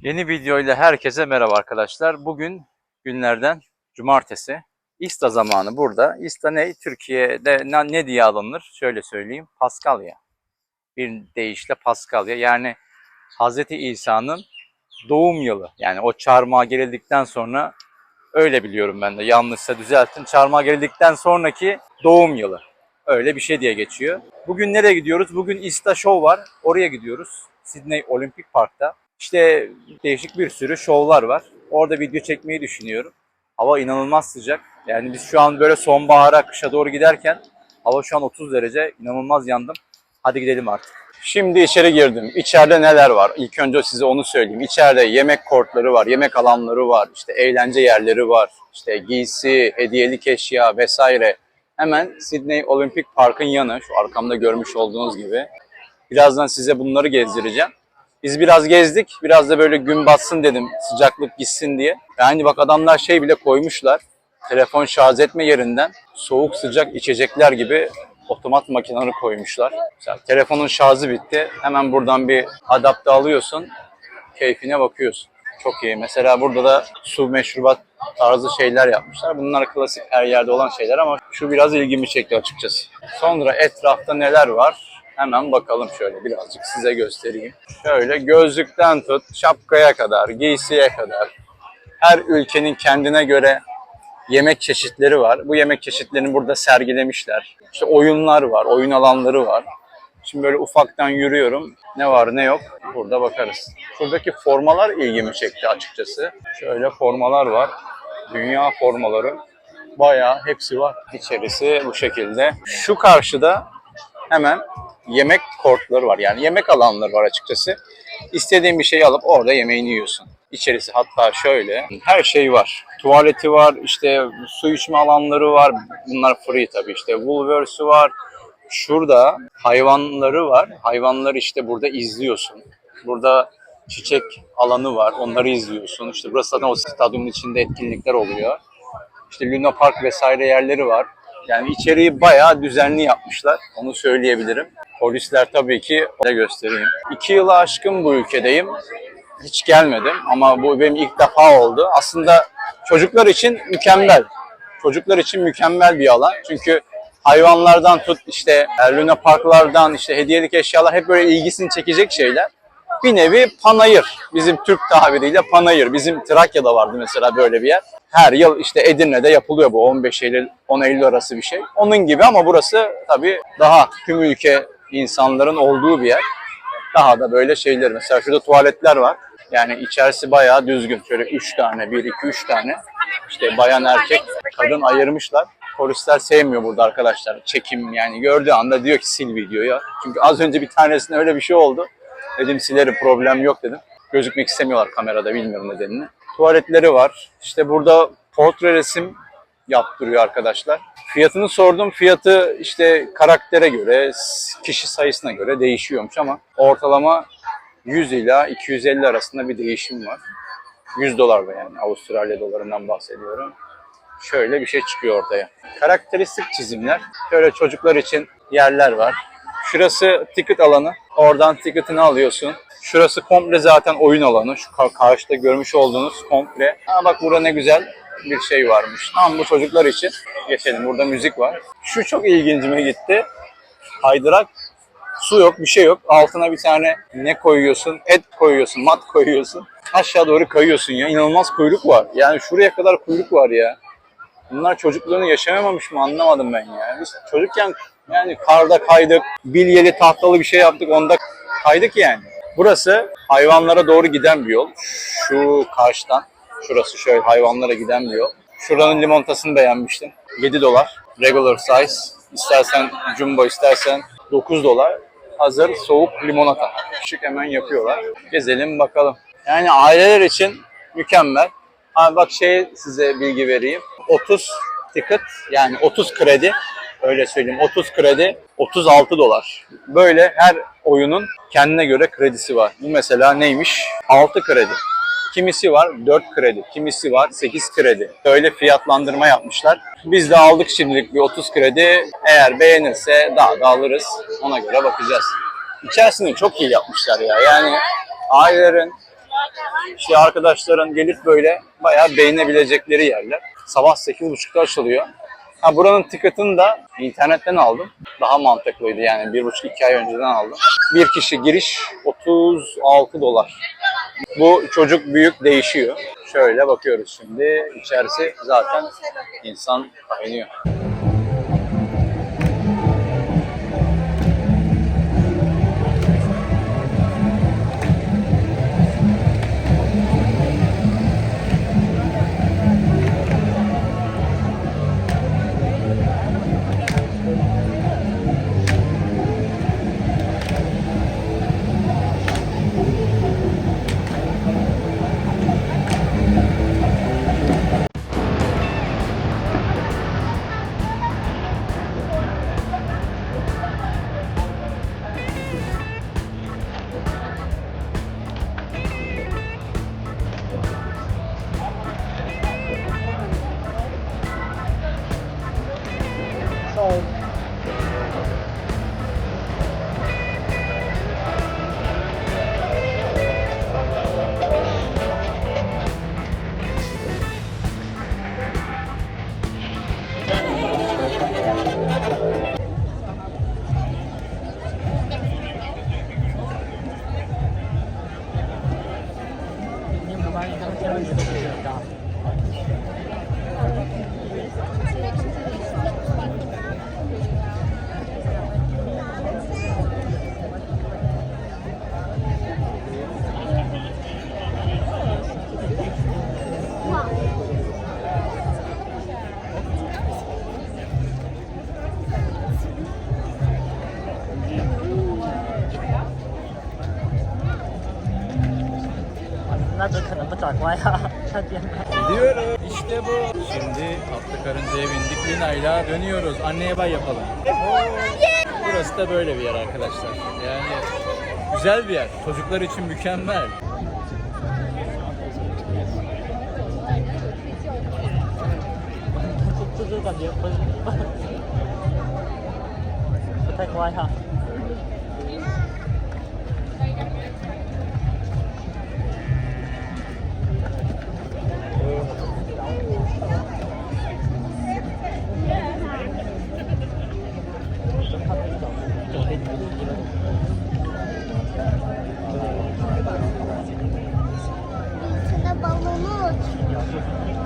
Yeni video ile herkese merhaba arkadaşlar. Bugün günlerden cumartesi. İsta zamanı burada. İsta ne? Türkiye'de ne, diye alınır? Şöyle söyleyeyim. Paskalya. Bir deyişle Paskalya. Yani Hz. İsa'nın doğum yılı. Yani o çarmıha gelildikten sonra öyle biliyorum ben de. Yanlışsa düzeltin. Çarmıha gelildikten sonraki doğum yılı. Öyle bir şey diye geçiyor. Bugün nereye gidiyoruz? Bugün İsta Show var. Oraya gidiyoruz. Sydney Olimpik Park'ta. İşte değişik bir sürü şovlar var. Orada video çekmeyi düşünüyorum. Hava inanılmaz sıcak. Yani biz şu an böyle sonbahara, kışa doğru giderken hava şu an 30 derece. İnanılmaz yandım. Hadi gidelim artık. Şimdi içeri girdim. İçeride neler var? İlk önce size onu söyleyeyim. İçeride yemek kortları var, yemek alanları var, işte eğlence yerleri var, işte giysi, hediyelik eşya vesaire. Hemen Sydney Olympic Park'ın yanı, şu arkamda görmüş olduğunuz gibi. Birazdan size bunları gezdireceğim. Biz biraz gezdik, biraz da böyle gün batsın dedim, sıcaklık gitsin diye. Yani bak adamlar şey bile koymuşlar, telefon şarj etme yerinden soğuk sıcak içecekler gibi otomat makineleri koymuşlar. Mesela telefonun şarjı bitti, hemen buradan bir adapte alıyorsun, keyfine bakıyorsun. Çok iyi. Mesela burada da su meşrubat tarzı şeyler yapmışlar. Bunlar klasik her yerde olan şeyler ama şu biraz ilgimi çekti açıkçası. Sonra etrafta neler var? Hemen bakalım şöyle birazcık size göstereyim. Şöyle gözlükten tut, şapkaya kadar, giysiye kadar. Her ülkenin kendine göre yemek çeşitleri var. Bu yemek çeşitlerini burada sergilemişler. İşte oyunlar var, oyun alanları var. Şimdi böyle ufaktan yürüyorum. Ne var ne yok burada bakarız. Şuradaki formalar ilgimi çekti açıkçası. Şöyle formalar var. Dünya formaları. Bayağı hepsi var. İçerisi bu şekilde. Şu karşıda hemen yemek kortları var. Yani yemek alanları var açıkçası. İstediğin bir şeyi alıp orada yemeğini yiyorsun. İçerisi hatta şöyle. Her şey var. Tuvaleti var, işte su içme alanları var. Bunlar free tabii işte. Woolworths'ü var. Şurada hayvanları var. Hayvanları işte burada izliyorsun. Burada çiçek alanı var. Onları izliyorsun. İşte burası zaten o stadyumun içinde etkinlikler oluyor. İşte Luna Park vesaire yerleri var. Yani içeriği bayağı düzenli yapmışlar. Onu söyleyebilirim. Polisler tabii ki da göstereyim. İki yılı aşkın bu ülkedeyim. Hiç gelmedim ama bu benim ilk defa oldu. Aslında çocuklar için mükemmel. Çocuklar için mükemmel bir alan. Çünkü hayvanlardan tut işte Luna Parklardan işte hediyelik eşyalar hep böyle ilgisini çekecek şeyler. Bir nevi panayır. Bizim Türk tabiriyle panayır. Bizim Trakya'da vardı mesela böyle bir yer. Her yıl işte Edirne'de yapılıyor bu 15 Eylül 10 Eylül arası bir şey. Onun gibi ama burası tabii daha tüm ülke insanların olduğu bir yer. Daha da böyle şeyler. Mesela şurada tuvaletler var. Yani içerisi bayağı düzgün. Şöyle 3 tane, 1, 2, 3 tane. İşte bayan erkek, kadın ayırmışlar. Polisler sevmiyor burada arkadaşlar. Çekim yani gördüğü anda diyor ki sil videoyu. Çünkü az önce bir tanesinde öyle bir şey oldu. Dedim silerim problem yok dedim. Gözükmek istemiyorlar kamerada bilmiyorum nedenini. Tuvaletleri var. İşte burada portre resim yaptırıyor arkadaşlar. Fiyatını sordum. Fiyatı işte karaktere göre, kişi sayısına göre değişiyormuş ama ortalama 100 ila 250 arasında bir değişim var. 100 dolarda yani Avustralya dolarından bahsediyorum. Şöyle bir şey çıkıyor ortaya. Karakteristik çizimler. Şöyle çocuklar için yerler var. Şurası ticket alanı. Oradan ticket'ını alıyorsun. Şurası komple zaten oyun alanı. Şu kar- karşıda görmüş olduğunuz komple. Aa bak burada ne güzel bir şey varmış. Tam bu çocuklar için. Geçelim. Burada müzik var. Şu çok ilgincime gitti. Kaydırak. Su yok, bir şey yok. Altına bir tane ne koyuyorsun? Et koyuyorsun, mat koyuyorsun. Aşağı doğru kayıyorsun ya. İnanılmaz kuyruk var. Yani şuraya kadar kuyruk var ya. Bunlar çocukluğunu yaşamamış mı anlamadım ben ya. Biz çocukken yani karda kaydık, bilyeli tahtalı bir şey yaptık onda kaydık yani. Burası hayvanlara doğru giden bir yol. Şu karşıdan, şurası şöyle hayvanlara giden bir yol. Şuranın limonatasını beğenmiştim. 7 dolar. Regular size. İstersen jumbo istersen 9 dolar. Hazır soğuk limonata. Küçük hemen yapıyorlar. Gezelim bakalım. Yani aileler için mükemmel. Ha bak şey size bilgi vereyim. 30 ticket yani 30 kredi öyle söyleyeyim 30 kredi 36 dolar. Böyle her oyunun kendine göre kredisi var. Bu mesela neymiş? 6 kredi. Kimisi var 4 kredi, kimisi var 8 kredi. Böyle fiyatlandırma yapmışlar. Biz de aldık şimdilik bir 30 kredi. Eğer beğenirse daha da alırız. Ona göre bakacağız. İçerisini çok iyi yapmışlar ya. Yani ailelerin İşte arkadaşların gelip böyle bayağı beğenebilecekleri yerler. Sabah 8.30'da açılıyor. Ha buranın ticket'ını da internetten aldım. Daha mantıklıydı yani bir buçuk iki ay önceden aldım. Bir kişi giriş 36 dolar. Bu çocuk büyük değişiyor. Şöyle bakıyoruz şimdi. İçerisi zaten insan kaynıyor. olacak bayağı. Gidiyoruz. İşte bu. Şimdi tatlı karıncaya bindik. Lina'yla dönüyoruz. Anneye bay yapalım. Burası da böyle bir yer arkadaşlar. Yani güzel bir yer. Çocuklar için mükemmel. Çok güzel bir yer. Tek bayağı. just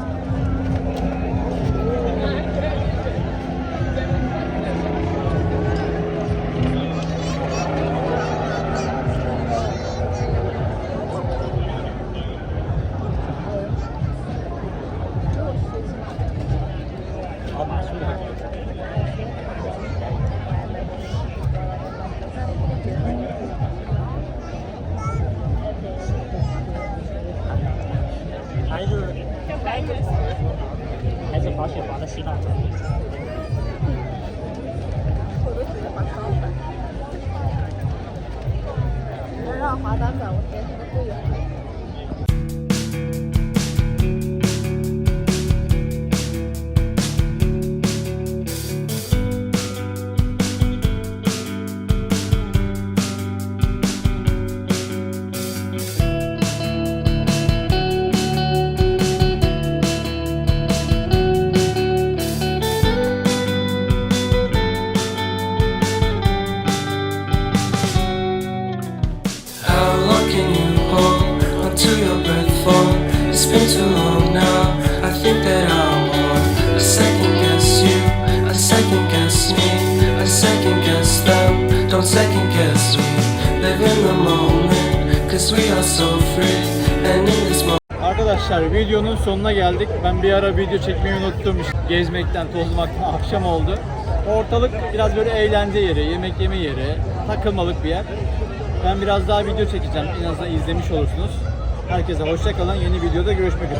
Can you hold until your breath for? It's been too long now. I think that I'm on. I second guess you, I second guess me, I second guess them. Don't second guess me. Live in the moment, cause we are so free. And in this moment. Arkadaşlar videonun sonuna geldik. Ben bir ara video çekmeyi unuttum. İşte gezmekten, tozmaktan akşam oldu. Ortalık biraz böyle eğlence yeri, yemek yeme yeri, takılmalık bir yer. Ben biraz daha video çekeceğim. En azından izlemiş olursunuz. Herkese hoşça kalın. Yeni videoda görüşmek üzere.